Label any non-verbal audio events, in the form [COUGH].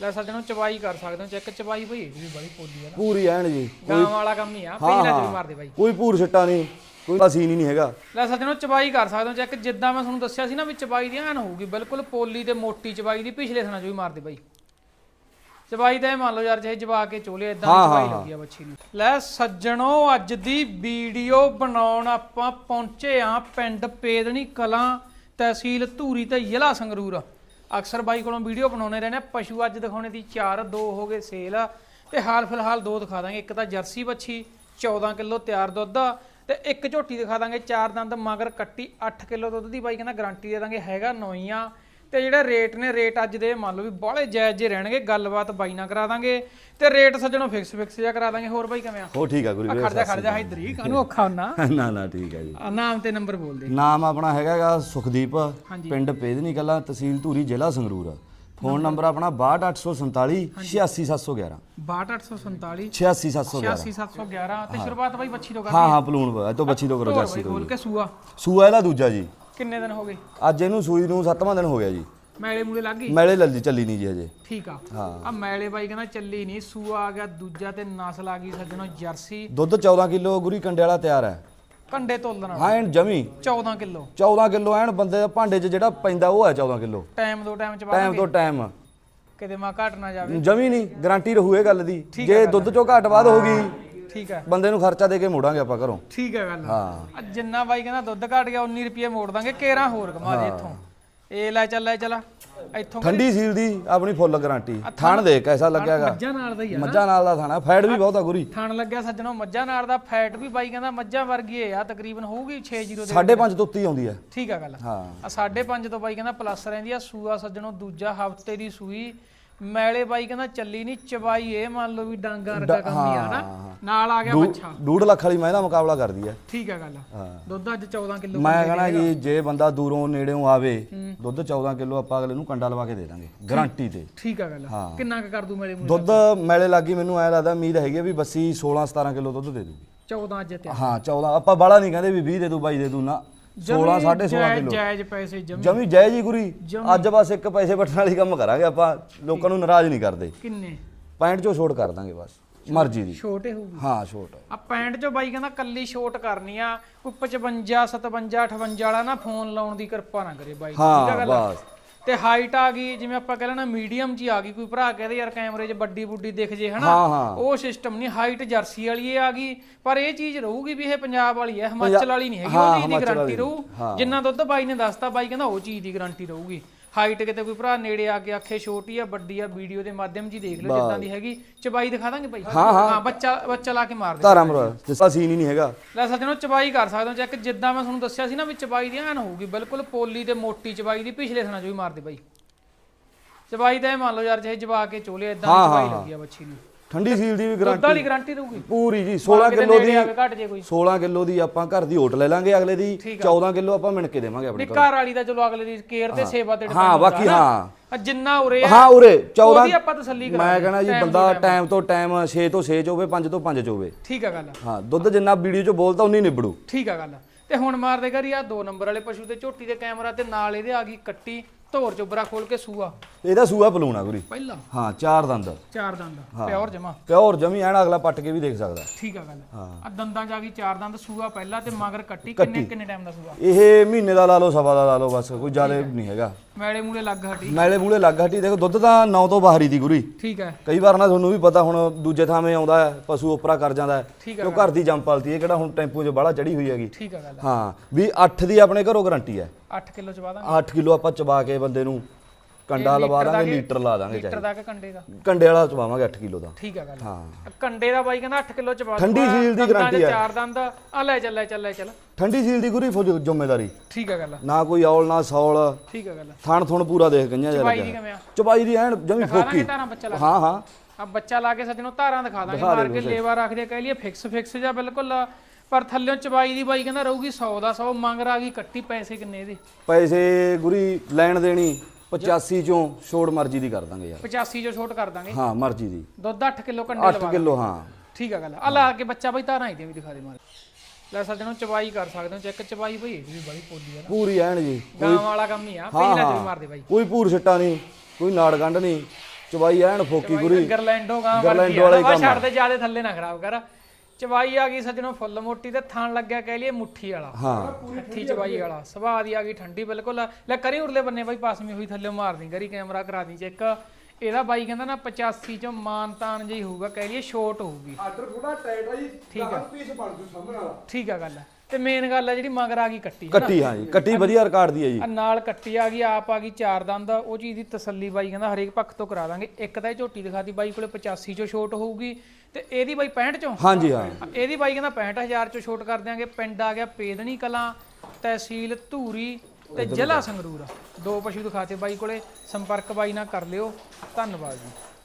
ਲੈ ਸੱਜਣੋ ਚਵਾਈ ਕਰ ਸਕਦੇ ਹੋ ਚੈੱਕ ਚਵਾਈ ਭਈ ਇਹਦੀ ਵੀ ਬੜੀ ਪੋਲੀ ਆ ਨਾ। ਪੂਰੀ ਐਨ ਜੀ ਗਾਂ ਵਾਲਾ ਕੰਮ ਹੀ ਆ ਹਾਂ, ਪਹਿਲਾਂ ਹਾਂ। ਜਿਹੜੀ ਮਾਰਦੇ ਬਾਈ। ਕੋਈ ਪੂਰ ਛੱਟਾ ਨਹੀਂ ਕੋਈ ਸੀਨ ਹੀ ਨਹੀਂ ਹੈਗਾ। ਲੈ ਸੱਜਣੋ ਚਵਾਈ ਕਰ ਸਕਦੇ ਹੋ ਚੈੱਕ ਜਿੱਦਾਂ ਮੈਂ ਤੁਹਾਨੂੰ ਦੱਸਿਆ ਸੀ ਨਾ ਵੀ ਚਵਾਈ ਦੀ ਐਨ ਹੋਊਗੀ ਬਿਲਕੁਲ ਪੋਲੀ ਤੇ ਮੋਟੀ ਚਵਾਈ ਦੀ ਪਿਛਲੇ ਥਣਾ ਚੋਂ ਵੀ ਮਾਰਦੇ ਬਾਈ। ਚਵਾਈ ਤਾਂ ਇਹ ਮੰਨ ਲਓ ਯਾਰ ਜੇ ਜਵਾ ਕੇ ਚੋਲੇ ਇਦਾਂ ਹਾਂ, ਚਵਾਈ ਹਾਂ, ਲੱਗੀ ਆ ਬੱਚੀ ਨੂੰ। ਲੈ ਸੱਜਣੋ ਅੱਜ ਦੀ ਵੀਡੀਓ ਬਣਾਉਣ ਆਪਾਂ ਪਹੁੰਚੇ ਆ ਪਿੰਡ ਪੇਦਣੀ ਕਲਾਂ ਤਹਿਸੀਲ ਧੂਰੀ ਤੇ ਜ਼ਿਲ੍ਹਾ ਸੰਗਰੂਰ। ਅਕਸਰ ਬਾਈ ਕੋਲੋਂ ਵੀਡੀਓ ਬਣਾਉਣੇ ਰਹਿੰਦੇ ਆ। ਪਸ਼ੂ ਅੱਜ ਦਿਖਾਉਣੇ ਦੀ ਚਾਰ, ਦੋ ਹੋ ਗਏ ਸੇਲ। ਤੇ ਹਾਲ ਫਿਲਹਾਲ ਦੋ ਦਿਖਾ ਦਾਂਗੇ। ਇੱਕ ਤਾਂ ਜਰਸੀ ਬੱਚੀ 14 ਕਿਲੋ ਤਿਆਰ ਦੁੱਧ। ਆ ਤੇ ਇੱਕ ਝੋਟੀ ਦਿਖਾ ਦਾਂਗੇ ਚਾਰ ਦੰਦ, ਮਗਰ ਕੱਟੀ 8 ਕਿਲੋ ਦੁੱਧ ਦੀ। ਬਾਈ ਕਹਿੰਦਾ ਗਾਰੰਟੀ ਦੇ ਦਾਂਗੇ, ਹੈਗਾ ਨੋਈਆਂ ਤੇ ਜਿਹੜੇ ਰੇਟ ਨੇ ਰੇਟ ਅੱਜ ਦੇ ਮੰਨ ਲਓ ਵੀ ਬਾਹਲੇ ਜਾਇਜ਼ ਜੇ ਰਹਿਣਗੇ ਗੱਲਬਾਤ ਬਾਈ ਨਾਲ ਕਰਾ ਦਾਂਗੇ ਤੇ ਰੇਟ ਸੱਜਣੋਂ ਫਿਕਸ ਫਿਕਸ ਜਿਹਾ ਕਰਾ ਦਾਂਗੇ। ਹੋਰ ਬਾਈ ਕਿਵੇਂ ਆ? ਹੋ ਠੀਕ ਆ ਗੁਰੂ ਵੀਰੇ ਖੜ ਜਾ ਖੜ ਜਾ ਇਧਰ ਹੀ ਕਾਹਨੂੰ ਔਖਾ ਹੁੰਨਾ? [LAUGHS] ਨਾ ਨਾ ਠੀਕ ਆ ਜੀ। ਨਾਮ ਤੇ ਨੰਬਰ ਬੋਲ ਦੇ। ਨਾਮ ਆਪਣਾ ਹੈਗਾਗਾ ਸੁਖਦੀਪ। ਪਿੰਡ ਪੇਦਨੀ ਕਲਾਂ ਤਹਿਸੀਲ ਧੂਰੀ ਜ਼ਿਲ੍ਹਾ ਸੰਗਰੂਰ। ਫੋਨ ਨੰਬਰ ਆਪਣਾ 62847 86711 62847 86711 86711 ਤੇ ਸ਼ੁਰੂਆਤ ਬਾਈ ਬੱਚੀ ਤੋਂ ਕਰ ਹਾਂ ਹਾਂ ਪਲੂਣ ਤੋਂ ਬੱਚੀ ਤੋਂ ਕਰੋ ਜਰਸੀ ਤੋਂ ਬੋਲ ਕੇ ਸੂਆ। ਸੂਆ ਇਹਦਾ ਦੂਜਾ ਜੀ। ਕਿੰਨੇ ਦਿਨ ਹੋ ਗਏ? ਅੱਜ ਇਹਨੂੰ ਸੂਈ ਨੂੰ 7ਵਾਂ ਦਿਨ ਹੋ ਗਿਆ ਜੀ। ਮੈਲੇ ਮੂਲੇ ਲੱਗ ਗਈ? ਮੈਲੇ ਲੱਲੀ ਚੱਲੀ ਨਹੀਂ ਜੀ ਹਜੇ। ਠੀਕ ਆ। ਹਾਂ। ਆ ਮੈਲੇ ਬਾਈ ਕਹਿੰਦਾ ਚੱਲੀ ਨਹੀਂ ਸੂਆ ਆ ਗਿਆ ਦੂਜਾ ਤੇ ਨਸਲ ਆ ਗਈ ਸੱਜਣੋ ਜਰਸੀ। ਦੁੱਧ 14 ਕਿਲੋ ਗੁਰੀ ਕੰਡੇ ਵਾਲਾ ਤਿਆਰ ਹੈ। ਕੰਡੇ ਤੋਲਣ ਹਾਂ ਐਨ ਜਮੀ। 14 ਕਿਲੋ। 14 ਕਿਲੋ ਐਨ ਬੰਦੇ ਦੇ ਭਾਂਡੇ 'ਚ ਜਿਹੜਾ ਪੈਂਦਾ ਉਹ ਹੈ 14 ਕਿਲੋ। ਟਾਈਮ ਦੋ ਟਾਈਮ ਚ ਟਾਈਮ ਬਾਅਦ ਤੋਂ ਟਾਈਮ। ਕਿਤੇ ਮਾ ਘਟ ਨਾ ਜਾਵੇ। ਜਮੀ ਨਹੀਂ ਗਾਰੰਟੀ ਰਹੂ ਇਹ ਗੱਲ ਦੀ। ਜੇ ਦੁੱਧ ਚੋਂ ਘੱਟ ਵੱਧ ਹੋ ਗਈ ਠੀਕ ਆ ਬੰਦੇ ਨੂੰ ਖਰਚਾ ਦੇ ਕੇ ਮੋੜਾਂਗੇ ਆਪਾਂ ਘਰੋਂ। ਠੀਕ ਹੈ ਗੱਲ। ਹਾਂ। ਜਿੰਨਾ ਬਾਈ ਕਹਿੰਦਾ ਦੁੱਧ ਘਟ ਗਿਆ 19 ਰੁਪਏ ਮੋੜ ਦਾਂਗੇ ਕੇਰਾ ਹੋਰ ਕਮਾ ਦੇ ਇੱਥੋਂ। ਇਹ ਲੈ ਚੱਲ ਲੈ ਚਲਾ। ਇੱਥੋਂ ਠੰਡੀ ਸੀਲ ਦੀ ਆਪਣੀ ਫੁੱਲ ਗਾਰੰਟੀ। ਥਣ ਦੇ ਕੈਸਾ ਲੱਗਿਆਗਾ ਮੱਝਾਂ ਨਾਲ ਦਾ ਹੀ ਆ ਮੱਝਾਂ ਨਾਲ ਦਾ ਥਾਣਾ ਫੈਟ ਵੀ ਬਹੁਤ ਆ ਗੁਰੀ। ਥਣ ਲੱਗਿਆ ਸੱਜਣੋ ਮੱਝਾਂ ਨਾਲ ਦਾ। ਫੈਟ ਵੀ ਬਾਈ ਕਹਿੰਦਾ ਮੱਝਾਂ ਵਰਗੀ ਹੈ ਆ ਤਕਰੀਬਨ ਹੋਊਗੀ 60 ਦੇ 5.5 ਤੋਂ ਉੱਤੇ ਹੀ ਆਉਂਦੀ ਹੈ ਠੀਕ ਆ ਗੱਲ। ਹਾਂ। ਆ 5.5 ਤੋਂ ਬਾਈ ਕਹਿੰਦਾ ਪਲੱਸ ਰਹਿੰਦੀ ਆ ਸੂਆ ਸੱਜਣੋ ਦੂਜਾ ਹਫ਼ਤੇ ਦੀ ਸੂਈ। ਮੈਲੇ ਬਾਈ ਕਹਿੰਦਾ ਚੱਲੀ ਨਹੀਂ ਚਬਾਈ ਇਹ ਮੰਨ ਲਓ ਵੀ ਡਾਂਗਾ ਵਰਗਾ ਕੰਮ ਹੀ ਆ ਨਾ। ਨਾਲ ਆ ਗਿਆ ਬੱਚਾ। 2 ਲੱਖ ਵਾਲੀ ਮੈਂ ਦਾ ਮੁਕਾਬਲਾ ਕਰਦੀ ਹੈ ਠੀਕ ਆ ਗੱਲ। ਹਾਂ। ਦੁੱਧ ਅੱਜ 14 ਕਿਲੋ ਮੈਂ ਕਹਣਾ ਜੀ ਜੇ ਬੰਦਾ ਦੂਰੋਂ ਨੇੜਿਓਂ ਆਵੇ ਦੁੱਧ 14 ਕਿਲੋ ਆਪਾਂ ਅਗਲੇ ਨੂੰ ਕੰਡਾ ਲਵਾ ਕੇ ਦੇ ਦਾਂਗੇ ਗਾਰੰਟੀ ਤੇ। ਠੀਕ ਆ ਗੱਲ। ਕਿੰਨਾ ਕੁ ਕਰ ਦੂ ਮੇਰੇ ਮੂੰਹ ਦੁੱਧ ਮੈਲੇ ਲੱਗੀ ਮੈਨੂੰ ਐ ਲੱਗਦਾ ਉਮੀਦ ਹੈਗੀ ਵੀ ਬੱਸੀ 16 17 ਕਿਲੋ ਦੁੱਧ ਦੇ ਦੂਗੀ। 14 ਅੱਜ ਤੇ ਹਾਂ 14 ਆਪਾਂ ਬਾਲਾ ਨਹੀਂ ਕਹਿੰਦੇ ਵੀ 20 ਦੇ ਦੂ ਬਾਈ ਦੇ ਦੂ ਨਾ। 16 16.5 ਕਿਲੋ। ਜਾਇਜ਼ ਪੈਸੇ ਜਮੀ। ਜਮੀ ਜੈ ਜੀ ਗੁਰੀ ਜਮੀ। ਅੱਜ ਬਸ ਇੱਕ ਪੈਸੇ ਵੱਟਣ ਵਾਲੀ ਕੰਮ ਕਰਾਂਗੇ ਆਪਾਂ। ਲੋਕਾਂ ਨੂੰ ਨਾਰਾਜ਼ ਨਹੀਂ ਕਰਦੇ। ਕਿੰਨੇ? 65 ਚੋਂ ਛੋਟ ਕਰ ਦਾਂਗੇ ਬਸ ਮਰਜ਼ੀ ਦੀ। ਛੋਟੇ ਹੋਊਗੀ। ਹਾਂ ਛੋਟ। ਆ ਪੈਂਟ ਚੋਂ ਬਾਈ ਕਹਿੰਦਾ ਕੱਲੀ ਛੋਟ ਕਰਨੀ ਆ। ਕੋਈ 55 57 58 ਵਾਲਾ ਨਾ ਫੋਨ ਲਾਉਣ ਦੀ ਕਿਰਪਾ ਨਾ ਕਰੇ ਬਾਈ। ਠੀਕ ਆ ਹਾਂ ਗੱਲ? ਬਸ। ਤੇ ਹਾਈਟ ਆ ਗਈ ਜਿਵੇਂ ਆਪਾਂ ਕਹਿ ਲੈਣਾ ਮੀਡੀਅਮ ਜੀ ਆ ਗਈ ਕੋਈ ਭਰਾ ਕਹਦੇ ਯਾਰ ਕੈਮਰੇ 'ਚ ਵੱਡੀ ਬੁੱਡੀ ਦਿਖ ਜੇ ਹਨਾ ਹਾਂ ਹਾਂ ਉਹ ਸਿਸਟਮ ਨਹੀਂ ਹਾਈਟ ਜਰਸੀ ਵਾਲੀ ਇਹ ਆ ਗਈ ਪਰ ਇਹ ਚੀਜ਼ ਰਹੂਗੀ ਵੀ ਇਹ ਪੰਜਾਬ ਵਾਲੀ ਹੈ ਹਿਮਾਚਲ ਵਾਲੀ ਨਹੀਂ ਹੈਗੀ ਹਾਂ, ਉਹ ਚੀਜ਼ ਦੀ ਹਿਮਾਚਲ ਗਾਰੰਟੀ ਵਾਲੀ। ਰਹੂ ਹਾਂ। ਜਿੰਨਾ ਦੁੱਧ ਬਾਈ ਨੇ ਦੱਸਤਾ ਬਾਈ ਕਹਿੰਦਾ ਉਹ ਚੀਜ਼ ਦੀ ਗਾਰੰਟੀ ਰਹੂਗੀ ਹਾਈਟ ਕਿਤੇ ਕੋਈ ਭਰਾ ਨੇੜੇ ਆ ਕੇ ਆਖੇ ਛੋਟੀ ਆ ਵੱਡੀ ਆ ਵੀਡੀਓ ਦੇ ਮਾਧਿਅਮ ਜੀ ਦੇਖ ਲਓ ਜਿੱਦਾਂ ਦੀ ਹੈਗੀ। ਚਬਾਈ ਦਿਖਾ ਦਾਂਗੇ ਬਾਈ ਹਾਂ, ਬੱਚਾ ਬੱਚਾ ਲਾ ਕੇ ਮਾਰ ਦੇ। ਧਾਰਾ ਮਰ ਜਿਸਾ ਸੀਨ ਹੀ ਨਹੀਂ ਹੈਗਾ। ਲੈ ਸੱਜਣੋ ਚਬਾਈ ਕਰ ਸਕਦੇ ਹੋ। ਚੈੱਕ ਜਿੱਦਾਂ ਮੈਂ ਤੁਹਾਨੂੰ ਦੱਸਿਆ ਸੀ ਨਾ ਵੀ ਚਬਾਈ ਦੀ ਐਨ ਹੋਊਗੀ ਬਿਲਕੁਲ ਪੋਲੀ ਤੇ ਮੋਟੀ ਚਬਾਈ ਦੀ ਪਿਛਲੇ ਥਣਾ ਚੋਂ ਵੀ ਮਾਰਦੇ ਬਾਈ ਚਬਾਈ ਤਾਂ ਇਹ ਮੰਨ ਲਓ ਯਾਰ ਜੇ ਜਵਾ ਕੇ ਚੋਲੇ ਇਦਾਂ ਹਾਂ, ਚਬਾਈ ਹਾਂ, ਲੱਗੀ ਆ ਬੱਚੀ ਨੂੰ। ਠੰਡੀ ਸੀਲ ਦੀ ਵੀ ਦੁੱਧ ਗਾਰੰਟੀ ਵਾਲੀ ਗਾਰੰਟੀ ਰਹੂਗੀ ਪੂਰੀ ਜੀ 16 ਕਿਤੇ ਕਿਲੋ ਦੀ ਨੇੜੇ ਆਵੇ ਘਟ ਜੇ ਕੋਈ। 16 ਕਿਲੋ ਦੀ ਆਪਾਂ ਘਰ ਦੀ ਓਟ ਲੈ ਲਾਂਗੇ ਅਗਲੇ ਦੀ ਠੀਕ 14 ਕਿਲੋ ਆਪਾਂ ਮਿਣ ਕੇ ਦੇਵਾਂਗੇ ਆਪਣੇ ਨਹੀਂ ਘਰ। ਵਾਲੀ ਦਾ ਚਲੋ ਅਗਲੇ ਦੀ ਕੇਅਰ ਤੇ ਸੇਵਾ ਤੇ ਹਾਂ ਬਾਕੀ। ਹਾਂ। ਜਿੰਨਾ ਉਰੇ ਆ ਹਾਂ ਉਰੇ 14 ਉਹਦੀ ਆਪਾਂ ਤਸੱਲੀ ਕਰਾਂਗੇ। ਮੈਂ ਕਹਣਾ ਜੀ ਬੰਦਾ। ਟਾਈਮ ਤੋਂ ਟਾਈਮ 6 ਤੋਂ 6 ਚ ਹੋਵੇ 5 ਤੋਂ 5 ਚ ਹੋਵੇ। ਠੀਕ ਆ ਗੱਲ ਹਾਂ ਦੁੱਧ ਜਿੰਨਾ ਵੀਡੀਓ ਚ ਬੋਲਦਾ ਉਨੀ ਨਿਬੜੂ। ਠੀਕ ਆ ਗੱਲ ਤੇ ਹੁਣ ਮਾਰਦੇ ਕਰੀ ਆ ਦੋ ਨੰਬਰ ਵਾਲੇ ਪਸ਼ੂ ਤੇ ਝੋਟੀ ਦੇ ਕੈਮਰਾ ਤੇ ਨਾਲ ਇਹਦੇ ਆ ਗਈ ਕੱਟੀ। ਧੋਰ ਚੋਬਰਾ ਖੋਲ ਕੇ ਸੂਆ। ਇਹਦਾ ਸੂਆ ਪਲੂਣਾ ਗੁਰੀ। ਪਹਿਲਾ। ਹਾਂ ਚਾਰ ਦੰਦ। ਚਾਰ ਦੰਦ। ਪਿਓਰ ਜਮਾ। ਪਿਓਰ ਜਮੀ ਐਨ ਅਗਲਾ ਪੱਟ ਕੇ ਵੀ ਦੇਖ ਸਕਦਾ। ਠੀਕ ਆ ਗੱਲ। ਆ ਦੰਦਾਂ ਆ ਗਈ ਚਾਰ ਦੰਦ ਸੂਆ ਪਹਿਲਾ ਤੇ ਮਗਰ ਕੱਟੀ। ਕਿੰਨੇ ਕਿੰਨੇ ਟਾਈਮ ਦਾ ਸੂਆ? ਇਹ ਮਹੀਨੇ ਦਾ ਲਾ ਲਓ ਸਵਾ ਦਾ ਲਾ ਲਓ ਬਸ ਕੋਈ ਜ਼ਿਆਦਾ ਨਹੀਂ ਹੈਗਾ। ਮੈਲੇ ਮੂਲੇ ਲੱਗ ਹਟੀ। ਮੈਲੇ ਮੂਲੇ ਲੱਗ ਹਟੀ। ਦੇਖੋ ਦੁੱਧ ਤਾਂ 9 ਤੋਂ ਬਾਹਰ ਹੀ ਦੀ ਗੁਰੀ। ਠੀਕ ਹੈ। ਕਈ ਵਾਰ ਨਾ ਤੁਹਾਨੂੰ ਵੀ ਪਤਾ ਹੁਣ ਦੂਜੇ ਥਾਵੇਂ ਆਉਂਦਾ ਹੈ ਪਸ਼ੂ ਉਪਰਾ ਕਰ ਜਾਂਦਾ ਹੈ ਉਹ ਘਰ ਦੀ ਜੰਮ ਪਲਤੀ ਹੈ ਕਿਹੜਾ ਹੁਣ ਟੈਂਪੂ 'ਚ ਬਾਹਲਾ ਚੜੀ ਹੋਈ ਹੈਗੀ। ਠੀਕ ਆ ਗੱਲ ਹਾਂ। ਵੀ 8 ਦੀ ਆਪਣੇ ਘਰੋਂ ਗਾਰੰਟੀ ਹੈ। 8 ਕਿਲੋ ਚ ਵਾਦਾ 8 ਕਿਲੋ ਆਪਾਂ ਚਬਾ ਕੇ ਬੰਦੇ ਨੂੰ ਕੰਡਾ ਲਵਾ ਦਾਂਗੇ ਲੀਟਰ ਲਾ ਦਾਂਗੇ ਲੀਟਰ ਦਾ ਕਿ ਕੰਡੇ ਦਾ? ਕੰਡੇ ਵਾਲਾ ਚਵਾਵਾਂਗੇ 8 ਕਿਲੋ ਦਾ। ਠੀਕ ਆ ਗੱਲ। ਹਾਂ। ਕੰਡੇ ਦਾ ਬਾਈ ਕਹਿੰਦਾ 8 ਕਿਲੋ ਚ ਪਾ ਠੰਡੀ ਸੀਲ ਦੀ ਗਾਰੰਟੀ ਹੈ। ਚਾਰ ਦੰਦ। ਆ ਲੈ ਚੱਲ ਲੈ ਚੱਲ ਲੈ ਚੱਲ। ਠੰਡੀ ਸੀਲ ਦੀ ਗੁਰੀ ਫੁੱਲ ਜ਼ਿੰਮੇਵਾਰੀ। ਠੀਕ ਆ ਗੱਲ। ਨਾ ਕੋਈ ਔਲ ਨਾ ਸੌਲ। ਠੀਕ ਆ ਗੱਲ। ਥਣ ਥੁਣ ਪੂਰਾ ਦੇਖ ਗਈਆਂ ਜਾ ਬਾਈ ਦੀ ਕਿਵੇਂ ਆ? ਚਬਾਈ ਦੀ ਐਨ ਜਮੀ ਫੋਕੀ। ਧਾਰਾਂ ਬੱਚਾ ਲਾ ਹਾਂ ਹਾਂ। ਆ ਬੱਚਾ ਲਾ ਕੇ ਸੱਜਣੋਂ ਧਾਰਾਂ ਦਿਖਾ ਦਾਂਗੇ। ਮਾਰ ਕੇ। ਲੇਵਾ ਰੱਖਦੇ ਕਹਿ ਲਈਏ ਫਿਕਸ ਫਿਕਸ ਜਾਂ ਬਿਲਕੁਲ। ਪਰ ਥੱਲਿਓਂ ਚਬਾਈ ਦੀ ਬਾਈ ਕਹਿੰਦਾ ਰਹੂਗੀ 100 ਦਾ 100 ਮੰਗ ਆ ਗਈ ਕੱਟੀ ਪੈਸੇ ਕਿੰਨੇ ਇਹਦੇ ਪੈਸੇ ਗੁਰੀ ਲੈਣ ਦੇਣੀ। 85 ਚੋਂ ਛੋੜ ਮਰਜ਼ੀ ਦੀ ਕਰ ਦਾਂਗੇ ਯਾਰ। 85 ਜੋ ਛੋਟ ਕਰ ਦਾਂਗੇ। ਹਾਂ ਮਰਜ਼ੀ ਦੀ। ਦੁੱਧ 8 ਕਿਲੋ ਕੰਡੇ 8 ਲਵਾ ਕਿਲੋ ਹਾਂ। ਠੀਕ ਆ ਗੱਲ। ਆ ਲਾ ਕੇ ਬੱਚਾ ਬਾਈ ਧਾਰਾਂ ਹੀ ਦੇ ਵੀ ਦਿਖਾ ਦੇ ਮਾਰ। ਲੈ ਸੱਜਣੋਂ ਚਬਾਈ ਕਰ ਸਕਦੇ ਹੋ ਚੈੱਕ ਚਬਾਈ ਬਈ ਇਹਦੀ ਵੀ ਬੜੀ ਪੋਲੀ ਆ ਨਾ। ਪੂਰੀ ਐਨ ਜੀ। ਗਾਂ ਵਾਲਾ ਕੰਮ ਹੀ ਆ ਪਹਿਲਾਂ ਵੀ ਮਾਰਦੇ ਬਾਈ। ਕੋਈ ਪੂਰ ਛੱਟਾ ਨਹੀਂ ਕੋਈ ਨਾੜ ਗੰਢ ਨਹੀਂ। ਚਵਾਈ ਐਨ ਫੋਕੀ ਗੁਰੀ ਗਰਲੈਂਡੋ ਗਾਂ ਗਰਲੈਂਡੋ ਵਾਲਾ ਹੀ ਕੰਮ ਆ। ਛੱਡ ਦੇ ਜਿਆਦੇ ਥੱਲੇ ਨਾ ਖਰਾਬ ਕਰ। ਚਵਾਈ ਆ ਗਈ ਸੱਜਣੋ ਫੁੱਲ ਮੋਟੀ ਤੇ ਥਣ ਲੱਗਿਆ ਕਹਿ ਲਈਏ ਮੁੱਠੀ ਵਾਲਾ। ਹਾਂ। ਠੱਠੀ ਚਵਾਈ ਵਾਲਾ। ਸੁਭਾਅ ਦੀ ਆ ਗਈ ਠੰਡੀ ਬਿਲਕੁਲ। ਲੈ ਕਰੀ ਉਰਲੇ ਬੰਨੇ ਬਾਈ ਪਾਸਮੀ ਹੋਈ ਥੱਲੇ ਮਾਰਦੀ ਕਰੀ ਕੈਮਰਾ ਕਰਾ ਦੀ ਚੈੱਕ। ਇਹਦਾ ਬਾਈ ਕਹਿੰਦਾ ਨਾ 85 ਚੋਂ ਮਾਨਤਾਨ ਜਿਹੀ ਹੋਊਗਾ ਕਹਿ ਲਈਏ ਸ਼ੋਰਟ ਹੋਊਗੀ। ਆਰਡਰ ਥੋੜਾ ਟਾਈਟ ਆ ਜੀ ਠੀਕ ਆ। ਪੀਸ ਬਣ ਜੂ ਸਾਹਮਣੇ ਵਾਲਾ। ਠੀਕ ਆ ਗੱਲ ਤੇ ਮੇਨ ਗੱਲ ਆ ਜਿਹੜੀ ਮਗਰ ਆ ਗਈ ਕੱਟੀ ਕੱਟੀ ਹਾਂ ਜੀ ਕੱਟੀ ਵਧੀਆ ਰਿਕਾਰਡ ਦੀ ਹੈ ਜੀ। ਆ ਨਾਲ ਕੱਟੀ ਆ ਗਈ ਆਪ ਆ ਗਈ ਚਾਰ ਦੰਦ ਉਹ ਚੀਜ਼ ਦੀ ਤਸੱਲੀ ਬਾਈ ਕਹਿੰਦਾ ਹਰੇਕ ਪੱਖ ਤੋਂ ਕਰਾ ਦਾਂਗੇ। ਇੱਕ ਤਾਂ ਇਹ ਝੋਟੀ ਦਿਖਾਤੀ ਬਾਈ ਕੋਲੇ 85 ਚੋਂ ਛੋਟ ਹੋਊਗੀ ਤੇ ਇਹਦੀ ਬਾਈ 65 ਚੋਂ? ਹਾਂਜੀ ਹਾਂ। ਇਹਦੀ ਬਾਈ ਕਹਿੰਦਾ 65000 ਚੋਂ ਛੋਟ ਕਰ ਦਿਆਂਗੇ। ਪਿੰਡ ਆ ਗਿਆ ਪੇਦਣੀ ਕਲਾਂ ਤਹਿਸੀਲ ਧੂਰੀ ਤੇ ਜ਼ਿਲ੍ਹਾ ਸੰਗਰੂਰ। ਦੋ ਪਸ਼ੂ ਦਿਖਾਤੇ ਬਾਈ ਕੋਲੇ ਸੰਪਰਕ ਬਾਈ ਨਾਲ ਕਰ ਲਿਓ। ਧੰਨਵਾਦ ਜੀ।